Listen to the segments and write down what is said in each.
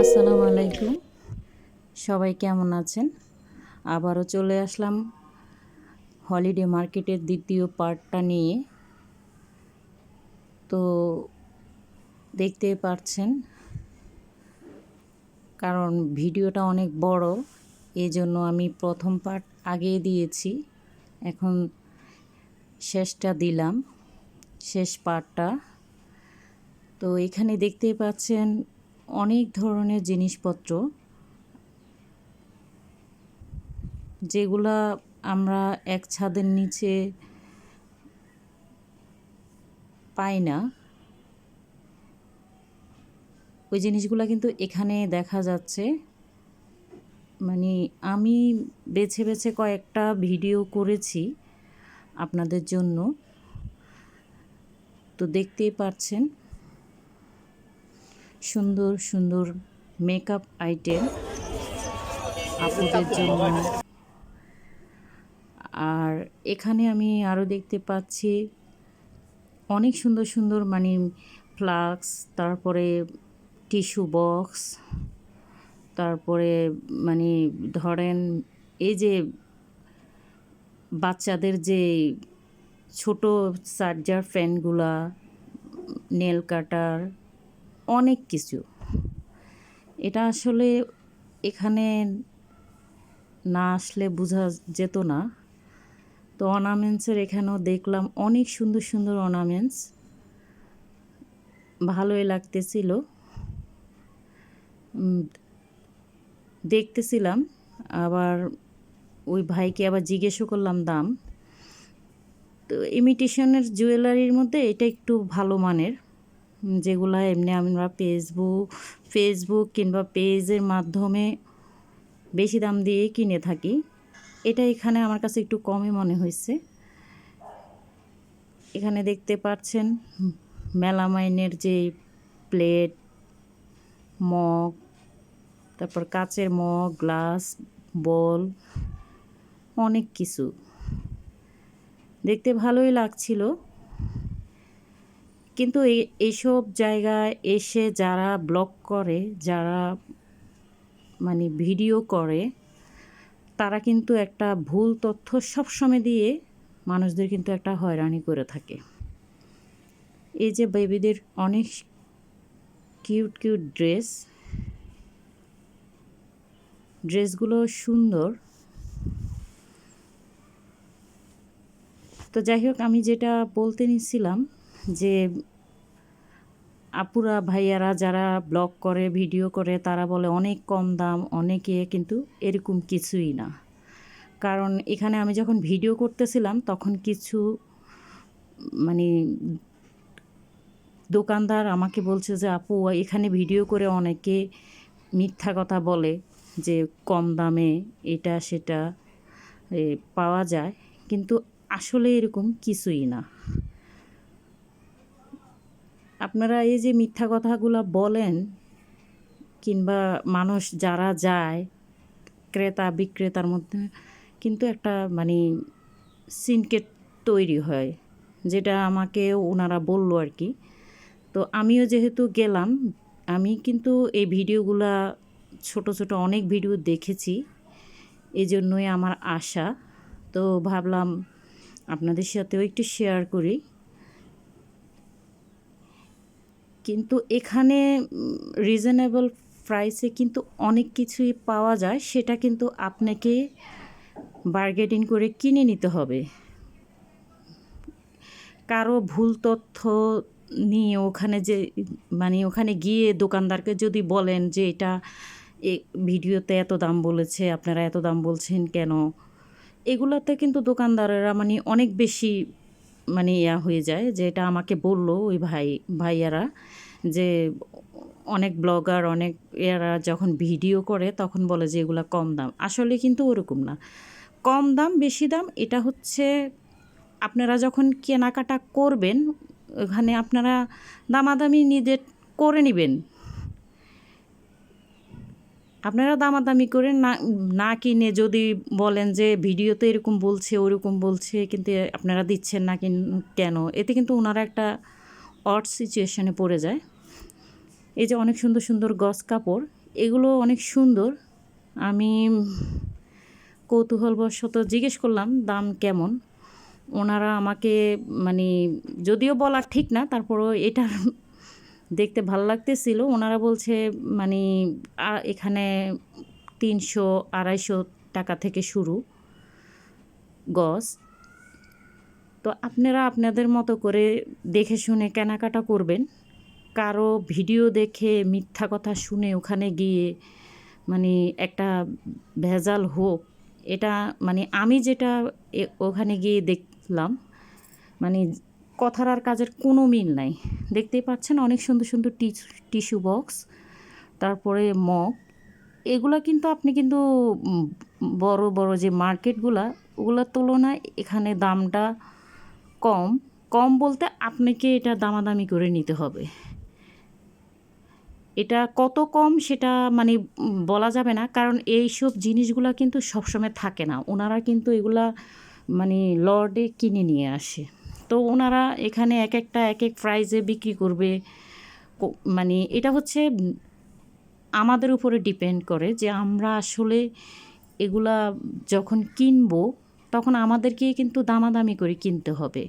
আসসালামু আলাইকুম। সবাই কেমন আছেন? আবারও চলে আসলাম হলিডে মার্কেটের দ্বিতীয় পার্টটা নিয়ে। তো দেখতে পাচ্ছেন, কারণ ভিডিওটা অনেক বড় এই জন্য আমি প্রথম পার্ট আগেই দিয়েছি। এখন শেষটা দিলাম। শেষ পার্টটা তো এখানে দেখতে পাচ্ছেন অনেক ধরনের জিনিসপত্র, যেগুলা আমরা এক ছাদের নিচে পাই না। ওই জিনিসগুলো কিন্তু এখানে দেখা যাচ্ছে। মানে আমি বেছে বেছে কয়েকটা ভিডিও করেছি আপনাদের জন্য। তো দেখতেই পাচ্ছেন সুন্দর সুন্দর মেকআপ আইটেম আপুদের জন্য। আর এখানে আমি আরও দেখতে পাচ্ছি অনেক সুন্দর সুন্দর মানে ফ্লাক্স তারপরে টিস্যু বক্স তারপরে মানে ধরেন এই যে বাচ্চাদের যে ছোট চার্জার ফ্যানগুলা, নেল কাটার অনেক কিছু। এটা আসলে এখানে না আসলে বোঝা যেত না। তো অর্নামেন্টসের এখানেও দেখলাম অনেক সুন্দর সুন্দর অর্নামেন্টস ভালোই লাগতেছিল। দেখতেছিলাম, আবার ওই ভাইকে আবার জিজ্ঞেসও করলাম দাম। তো ইমিটেশনের জুয়েলারির মধ্যে এটা একটু ভালো মানের যেগুলো এমনি আমরা ফেসবুক ফেসবুক কিংবা পেজের মাধ্যমে বেশি দাম দিয়ে কিনে থাকি। এটা এখানে আমার কাছে একটু কমই মনে হয়েছে। এখানে দেখতে পাচ্ছেন, মেলামাইনের যে প্লেট, মগ, তারপর কাচের মগ, গ্লাস, বল, অনেক কিছু। দেখতে ভালোই লাগছিল। কিন্তু এইসব জায়গায় এসে যারা ব্লগ করে, যারা মানে ভিডিও করে, তারা কিন্তু একটা ভুল তথ্য সবসময় দিয়ে মানুষদের কিন্তু একটা হয়রানি করে থাকে। এই যে বেবিদের অনেক কিউট কিউট ড্রেস, ড্রেসগুলো সুন্দর। তো যাই হোক, আমি যেটা বলতে নিচ্ছিলাম যে আপুরা, ভাইয়ারা যারা ব্লগ করে, ভিডিও করে, তারা বলে অনেক কম দাম, অনেকে কিন্তু এরকম কিছুই না। কারণ এখানে আমি যখন ভিডিও করতেছিলাম, তখন কিছু মানে দোকানদার আমাকে বলছে যে, আপু, এখানে ভিডিও করে অনেকে মিথ্যা কথা বলে যে কম দামে এটা সেটা পাওয়া যায়। কিন্তু আসলে এরকম কিছুই না। আপনারা এই যে মিথ্যা কথাগুলো বলেন কিংবা মানুষ যারা যায়, ক্রেতা, বিক্রেতার মধ্যে কিন্তু একটা মানে সিনকেট তৈরি হয়, যেটা আমাকে ওনারা বলল আর কি। তো আমিও যেহেতু গেলাম, আমি কিন্তু এই ভিডিওগুলা ছোট ছোট অনেক ভিডিও দেখেছি এই জন্যই আমার আশা। তো ভাবলাম আপনাদের সাথেও একটু শেয়ার করি। কিন্তু এখানে রিজনেবল প্রাইসে কিন্তু অনেক কিছুই পাওয়া যায়, সেটা কিন্তু আপনাকে বার্গেটিং করে কিনে নিতে হবে। কারও ভুল তথ্য নিয়ে ওখানে যে মানে ওখানে গিয়ে দোকানদারকে যদি বলেন যে এটা ভিডিওতে এত দাম বলেছে, আপনারা এত দাম বলছেন কেন? এগুলোতে কিন্তু দোকানদারেরা মানে অনেক বেশি মানে ইয়া হয়ে যায় যে এটা আমাকে বলল ওই ভাই, ভাইয়ারা যে অনেক ব্লগার, অনেক এরা যখন ভিডিও করে তখন বলে যে এগুলো কম দাম। আসলে কিন্তু ওরকম না। কম দাম, বেশি দাম, এটা হচ্ছে আপনারা যখন কেনাকাটা করবেন, ওখানে আপনারা দামাদামি নিজের করে নেবেন। আপনারা দামাদামি করে না না কিনে যদি বলেন যে ভিডিওতে এরকম বলছে, ওরকম বলছে, কিন্তু আপনারা দিচ্ছেন না কেন এতে কিন্তু ওনারা একটা অড সিচুয়েশনে পড়ে যায়। এই যে অনেক সুন্দর সুন্দর গস কাপড়, এগুলো অনেক সুন্দর। আমি কৌতূহলবশত জিজ্ঞেস করলাম, দাম কেমন? ওনারা আমাকে মানে যদিও বলা ঠিক না, তারপরও এটা দেখতে ভালো লাগতেছিল। ওনারা বলছে মানে এখানে তিনশো, আড়াইশো টাকা থেকে শুরু গজ। তো আপনারা আপনাদের মতো করে দেখে শুনে কেনাকাটা করবেন। কারও ভিডিও দেখে মিথ্যা কথা শুনে ওখানে গিয়ে মানে একটা ভেজাল হোক, এটা মানে আমি যেটা ওখানে গিয়ে দেখলাম মানে কথার আর কাজের কোনো মিল নাই। দেখতেই পাচ্ছেন অনেক সুন্দর সুন্দর টিস্যু বক্স, তারপরে মগ। এগুলো কিন্তু আপনি কিন্তু বড় বড় যে মার্কেটগুলা, ওগুলোর তুলনায় এখানে দামটা কম। কম বলতে আপনাকে এটা দামাদামি করে নিতে হবে। এটা কত কম সেটা মানে বলা যাবে না, কারণ এইসব জিনিসগুলা কিন্তু সবসময় থাকে না। ওনারা কিন্তু এগুলা মানে লর্ডে কিনে নিয়ে আসে। তো ওনারা এখানে এক একটা এক এক প্রাইজে বিক্রি করবে। মানে এটা হচ্ছে আমাদের উপরে ডিপেন্ড করে যে আমরা আসলে এগুলা যখন কিনবো, তখন আমাদেরকে কিন্তু দামাদামি করে কিনতে হবে।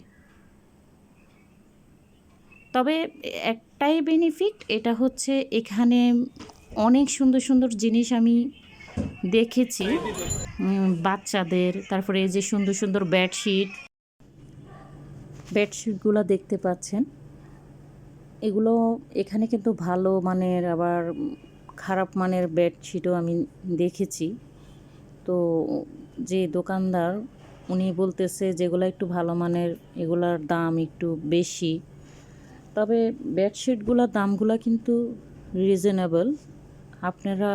তবে একটাই বেনিফিট এটা হচ্ছে এখানে অনেক সুন্দর সুন্দর জিনিস আমি দেখেছি। বাচ্চাদের, তারপরে যে সুন্দর সুন্দর বেডশিট বেডশিটগুলো দেখতে পাচ্ছেন। এগুলো এখানে কিন্তু ভালো মানের আবার খারাপ মানের বেডশিটও আমি দেখেছি। তো যে দোকানদার উনি বলতেছে যেগুলো একটু ভালো মানের এগুলার দাম একটু বেশি। তবে বেডশিটগুলোর দামগুলো কিন্তু রিজনেবল। আপনারা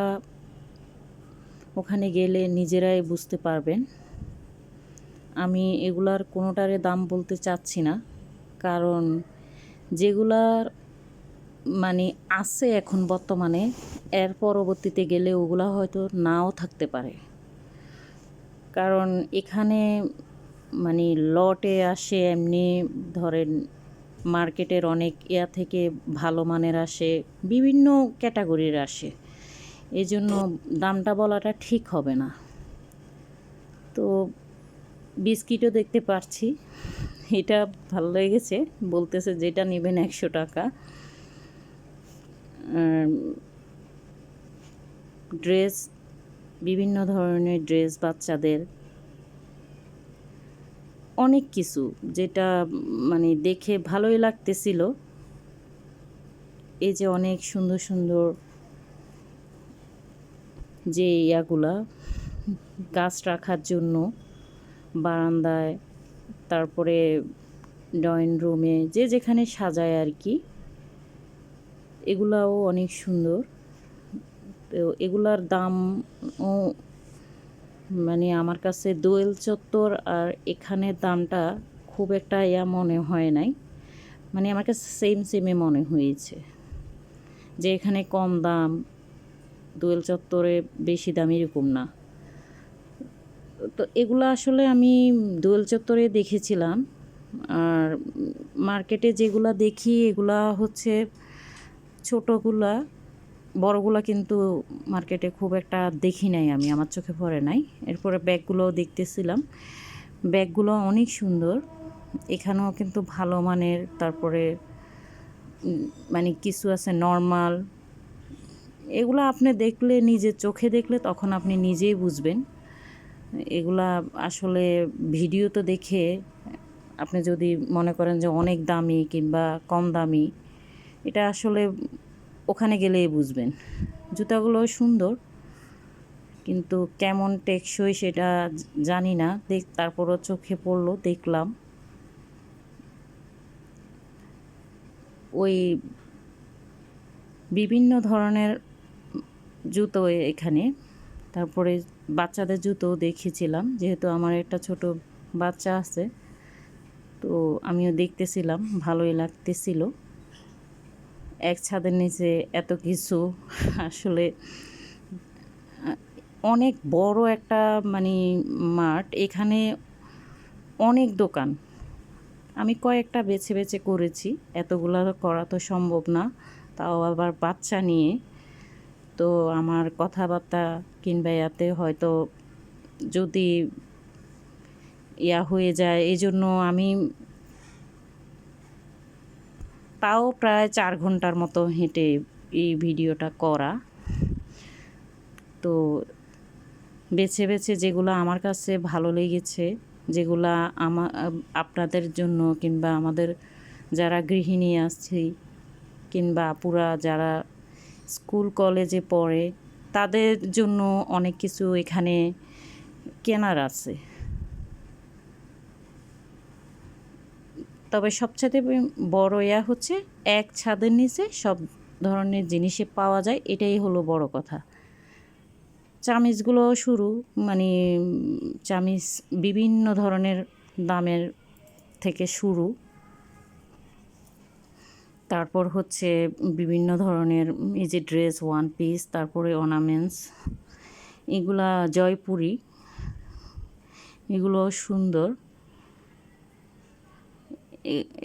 ওখানে গেলে নিজেরাই বুঝতে পারবেন। আমি এগুলার কোনোটারে দাম বলতে চাচ্ছি না। কারণ যেগুলার মানে আছে এখন বর্তমানে, এর পরবর্তীতে গেলে ওগুলা হয়তো নাও থাকতে পারে। কারণ এখানে মানে লটে আসে এমনি, ধরেন মার্কেটের অনেক ইয়া থেকে ভালো মানের আসে, বিভিন্ন ক্যাটাগরির আসে। এই জন্য দামটা বলাটা ঠিক হবে না। তো বিস্কিটও দেখতে পাচ্ছি এটা ভালো লেগেছে। বলতেছে যেটা নেবেন একশো টাকা। ড্রেস, বিভিন্ন ধরনের ড্রেস বাচ্চাদের। অনেক কিছু যেটা মানে দেখে ভালোই লাগতেছিল। এই যে অনেক সুন্দর সুন্দর যে ইয়াগুলা গাছ রাখার জন্য। বারান্দায়, তারপরে ড্রয়িং রুমে, যে যেখানে সাজায় আর কি। এগুলাও অনেক সুন্দর। তো এগুলার দাম ও মানে আমার কাছে দোয়েল চত্বর আর এখানের দামটা খুব একটা ইয়া মনে হয় নাই। মানে আমার কাছে সেম সেমে মনে হয়েছে। যে এখানে কম দাম, দোয়েল চত্বরে বেশি দাম এরকম না। তো এগুলো আসলে আমি দোয়েল চত্বরে দেখেছিলাম। আর মার্কেটে যেগুলা দেখি, এগুলা হচ্ছে ছোটোগুলা, বড়গুলা কিন্তু মার্কেটে খুব একটা দেখি নাই আমি, আমার চোখে পড়ে নাই। এরপরে ব্যাগগুলোও দেখতেছিলাম। ব্যাগগুলো অনেক সুন্দর, এখানেও কিন্তু ভালো মানের, তারপরে মানে কিছু আছে নর্মাল। এগুলো আপনি দেখলে, নিজের চোখে দেখলে তখন আপনি নিজেই বুঝবেন। এগুলা আসলে ভিডিও তো দেখে আপনি যদি মনে করেন যে অনেক দামি কিংবা কম দামি, এটা আসলে ওখানে গেলেই বুঝবেন। জুতাগুলো সুন্দর, কিন্তু কেমন টেকসই সেটা জানি না। দেখ, তারপরও চোখে পড়ল, দেখলাম। ওই বিভিন্ন ধরনের জুতো এখানে, তারপরে বাচ্চাদের জুতো দেখেছিলাম, যেহেতু আমার একটা ছোট বাচ্চা আছে। তো আমিও দেখতেছিলাম, ভালোই লাগতেছিল। এক ছাদের নিচে এত কিছু আসলে, অনেক বড় একটা মানে মাঠ, এখানে অনেক দোকান। আমি কয়েকটা বেছে বেছে করেছি, এতগুলো করা তো সম্ভব না, তাও আবার বাচ্চা নিয়ে। তো আমার কথাবার্তা কিংবা ইয়াতে হয়তো যদি ইয়া হয়ে যায়, এই জন্য আমি তাও প্রায় চার ঘণ্টার মতো হেঁটে এই ভিডিওটা করা। তো বেছে বেছে যেগুলো আমার কাছে ভালো লেগেছে, যেগুলা আমা, আপনাদের জন্য কিংবা আমাদের যারা গৃহিণী আছে কিংবা আপুরা যারা স্কুল কলেজে পড়ে, তাদের জন্য অনেক কিছু এখানে কেনার আছে। তবে সবচেয়ে বড় ইয়া হচ্ছে এক ছাদের নিচে সব ধরনের জিনিসে পাওয়া যায়, এটাই হলো বড় কথা। চামিচগুলো শুরু মানে চামিজ বিভিন্ন ধরনের দামের থেকে শুরু। তারপর হচ্ছে বিভিন্ন ধরনের, এই যে ড্রেস ওয়ান পিস তারপরে অর্নামেন্টস এগুলা জয়পুরি। এগুলো সুন্দর।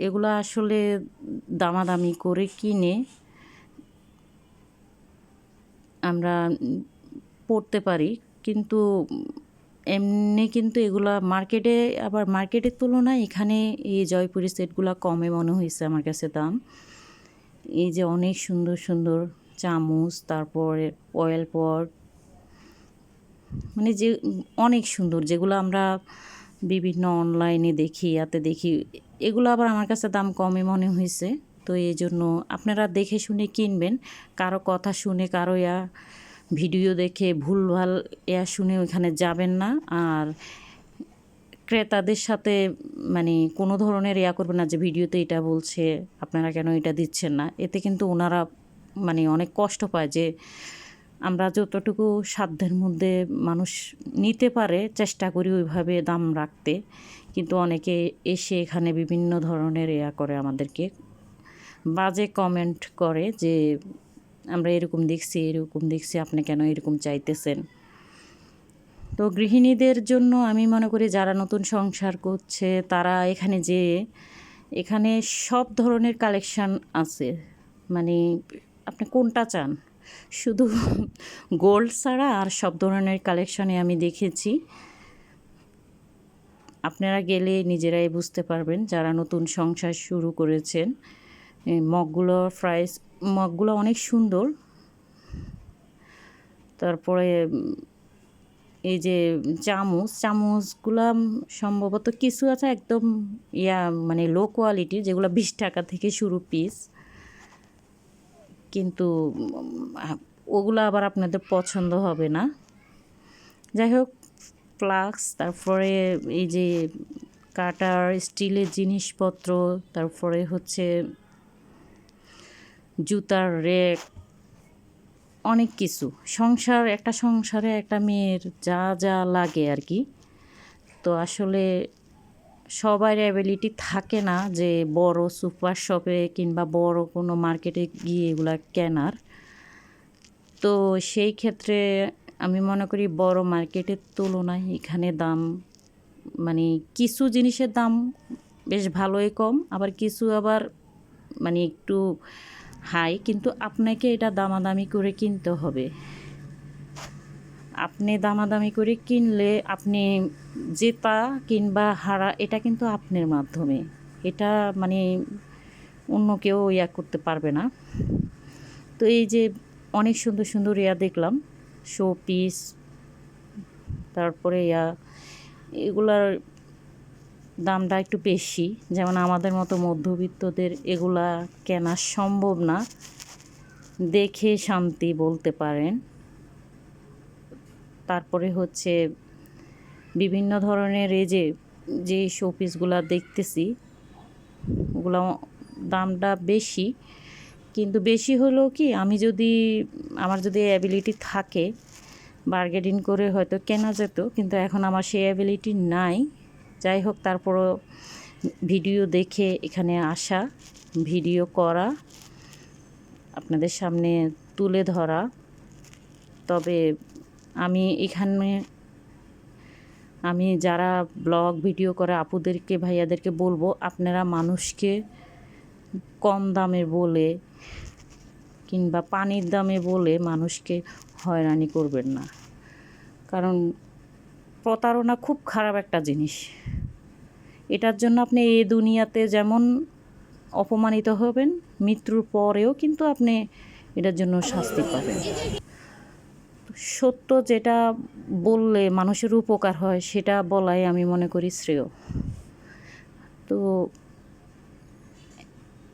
এগুলো আসলে দামাদামি করে কিনে আমরা পড়তে পারি, কিন্তু এমনি কিন্তু এগুলা মার্কেটে, আবার মার্কেটের তুলনায় এখানে এই জয়পুরি সেটগুলো কমে মনে হয়েছে আমার কাছে দাম। এই যে অনেক সুন্দর সুন্দর চামচ, তারপরে অয়েল পট মানে যে অনেক সুন্দর, যেগুলো আমরা বিভিন্ন অনলাইনে দেখি ইয়াতে দেখি, এগুলো আবার আমার কাছে দাম কমে মনে হয়েছে তো এই জন্য আপনারা দেখে শুনে কিনবেন, কারও কথা শুনে, কারও ইয়া ভিডিও দেখে ভুলভাল ইয়া শুনে ওইখানে যাবেন না। আর ক্রেতাদের সাথে মানে কোনো ধরনের ইয়া করবেন না যে ভিডিওতে এটা বলছে, আপনারা কেন এটা দিচ্ছেন না? এতে কিন্তু ওনারা মানে অনেক কষ্ট পায় যে আমরা যতটুকু সাধ্যের মধ্যে মানুষ নিতে পারে, চেষ্টা করি ওইভাবে দাম রাখতে। কিন্তু অনেকে এসে এখানে বিভিন্ন ধরনের ইয়া করে আমাদেরকে। বাজে কমেন্ট করে যে, আমরা এরকম দেখছি এরকম দেখছি, আপনি কেন এরকম চাইতেছেন? তো গৃহিণীদের জন্য আমি মনে করি যারা নতুন সংসার করছে, তারা এখানে যে এখানে সব ধরনের কালেকশান আছে। মানে আপনি কোনটা চান? শুধু গোল্ড ছাড়া আর সব ধরনের কালেকশানে আমি দেখেছি। আপনারা গেলে নিজেরাই বুঝতে পারবেন যারা নতুন সংসার শুরু করেছেন। মগগুলো প্রাইস মগগুলো অনেক সুন্দর। তারপরে এই যে চামচ, চামচগুলো সম্ভবত কিছু আছে একদম ইয়া মানে লো কোয়ালিটির যেগুলো বিশ টাকা থেকে শুরু পিস কিন্তু ওগুলো আবার আপনাদের পছন্দ হবে না। যাই হোক ফ্লাক্স তারপরে এই যে কাটার, স্টিলের জিনিসপত্র, তারপরে হচ্ছে জুতার রেক অনেক কিছু। সংসার, একটা সংসারে একটা মেয়ের যা যা লাগে আর কি। তো আসলে সবার অ্যাবিলিটি থাকে না যে বড় সুপার শপে কিংবা বড় কোনো মার্কেটে গিয়ে এগুলা কেনার। তো সেই ক্ষেত্রে আমি মনে করি বড় মার্কেটের তুলনায় এখানে দাম মানে কিছু জিনিসের দাম বেশ ভালোই কম। আবার কিছু আবার মানে একটু হাই, কিন্তু আপনাকে এটা দামাদামি করে কিনতে হবে। আপনি দামাদামি করে কিনলে আপনি জেতা কিংবা হারা, এটা কিন্তু আপনার মাধ্যমে। এটা মানে অন্য কেউ ইয়া করতে পারবে না। তো এই যে অনেক সুন্দর সুন্দর ইয়া দেখলাম শো পিস তারপরে ইয়া, এগুলার দামটা একটু বেশি। যেমন আমাদের মতো মধ্যবিত্তদের এগুলা কেনা সম্ভব না। দেখে শান্তি বলতে পারেন। তারপরে হচ্ছে বিভিন্ন ধরনের এই যে যে শোপিসগুলো দেখতেছি, ওগুলো দামটা বেশি। কিন্তু বেশি হলেও কি, আমি যদি, আমার যদি অ্যাবিলিটি থাকে বার্গেনিং করে হয়তো কেনা যেত। কিন্তু এখন আমার সেই অ্যাবিলিটি নাই। যাই হোক, তারপরও ভিডিও দেখে এখানে আসা, ভিডিও করা, আপনাদের সামনে তুলে ধরা। তবে আমি এখানে, আমি যারা ব্লগ, ভিডিও করে আপুদেরকে, ভাইয়াদেরকে বলব, আপনারা মানুষকে কম দামে বলে কিংবা পানির দামে বলে মানুষকে হয়রানি করবেন না। কারণ প্রতারণা খুব খারাপ একটা জিনিস। এটার জন্য আপনি এ দুনিয়াতে যেমন অপমানিত হবেন, মৃত্যুর পরেও কিন্তু আপনি এটার জন্য শাস্তি পাবেন। সত্য যেটা বললে মানুষের উপকার হয়, সেটা বলাই আমি মনে করি শ্রেয়। তো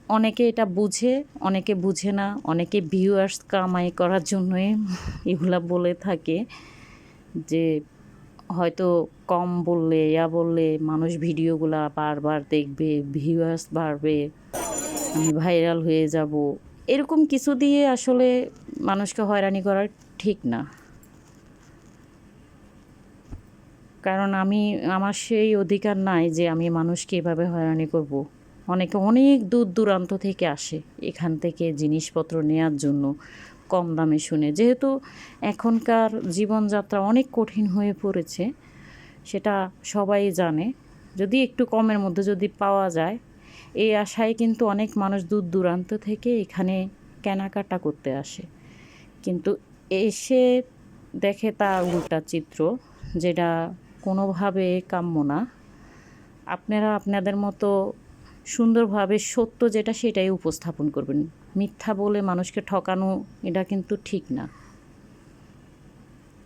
অনেকে এটা বুঝে, অনেকে বুঝে না, অনেকে ভিউয়ার্স কামাই করার জন্যই এগুলা বলে থাকে যে হয়তো কম বললে, ইয়া বললে মানুষ ভিডিওগুলা বারবার দেখবে ভিউয়ার্স বাড়বে, আমি ভাইরাল হয়ে যাব। এরকম কিছু দিয়ে আসলে মানুষকে হয়রানি করা ঠিক না। কারণ আমি, আমার সেই অধিকার নাই যে আমি মানুষকে এভাবে হয়রানি করব। অনেকে অনেক দূর দূরান্ত থেকে আসে এখান থেকে জিনিসপত্র নেয়ার জন্য। কম দামে শুনে। যেহেতু এখনকার জীবনযাত্রা অনেক কঠিন হয়ে পড়েছে, সেটা সবাই জানে। যদি একটু কমের মধ্যে যদি পাওয়া যায়, এই আশায় কিন্তু অনেক মানুষ দূর দূরান্ত থেকে এখানে কেনাকাটা করতে আসে। কিন্তু এসে দেখে তার উল্টা চিত্র, যেটা কোনোভাবে কাম্য না। আপনারা আপনাদের মতো সুন্দরভাবে সত্য যেটা, সেটাই উপস্থাপন করবেন। মিথ্যা বলে মানুষকে ঠকানো, এটা কিন্তু ঠিক না।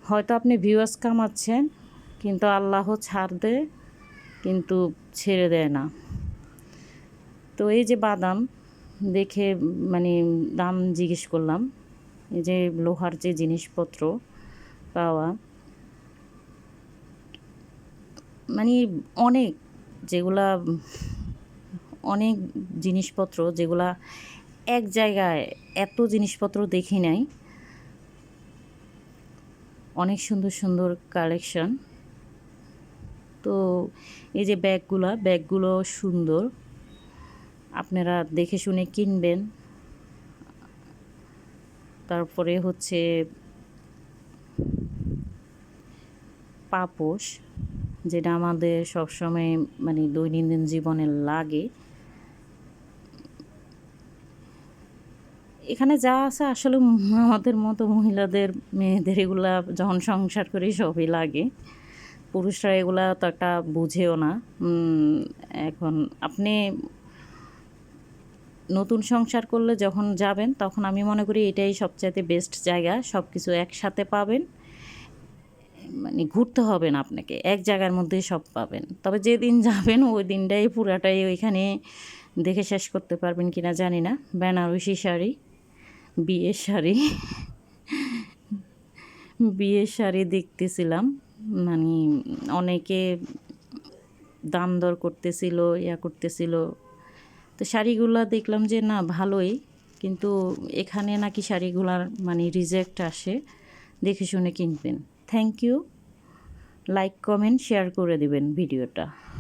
হয়তো আপনি ভিউয়ার্স কামাচ্ছেন, কিন্তু আল্লাহ ছাড় দেয় কিন্তু ছেড়ে দেয় না। তো এই যে বাদাম, দেখে মানে দাম জিজ্ঞেস করলাম, এই যে লোহার যে জিনিসপত্র পাওয়া মানে অনেক যেগুলা, অনেক জিনিসপত্র যেগুলা এক জায়গায় এত জিনিসপত্র দেখি নাই। অনেক সুন্দর সুন্দর কালেকশন তো এই যে ব্যাগগুলো ব্যাগগুলো সুন্দর। আপনারা দেখে শুনে কিনবেন। তারপরে হচ্ছে পাপোশ, যেটা আমাদের সবসময় মানে দৈনন্দিন জীবনে লাগে। এখানে যা আছে আসলে আমাদের মতো মহিলাদের, মেয়েদের এগুলা যখন সংসার করি সবই লাগে। পুরুষরা এগুলা তো একটা বুঝেও না। এখন আপনি নতুন সংসার করলে যখন যাবেন, তখন আমি মনে করি এটাই সবচাইতে বেস্ট জায়গা। সব কিছু একসাথে পাবেন। মানে ঘুরতে হবে না আপনাকে। এক জায়গার মধ্যে সব পাবেন। তবে যেদিন যাবেন, ওই দিনটাই পুরাটাই ওইখানে দেখে শেষ করতে পারবেন কি না জানি না। বেনারসি শাড়ি। বিয়ের শাড়ি। বিয়ের শাড়ি দেখতেছিলাম। মানে অনেকে দাম দর করতেছিল, ইয়া করতেছিল। তো শাড়িগুলো দেখলাম যে না, ভালোই। কিন্তু এখানে নাকি শাড়িগুলার মানে রিজেক্ট আসে। দেখে শুনে কিনবেন। Thank you like comment share করে দিবেন ভিডিওটা।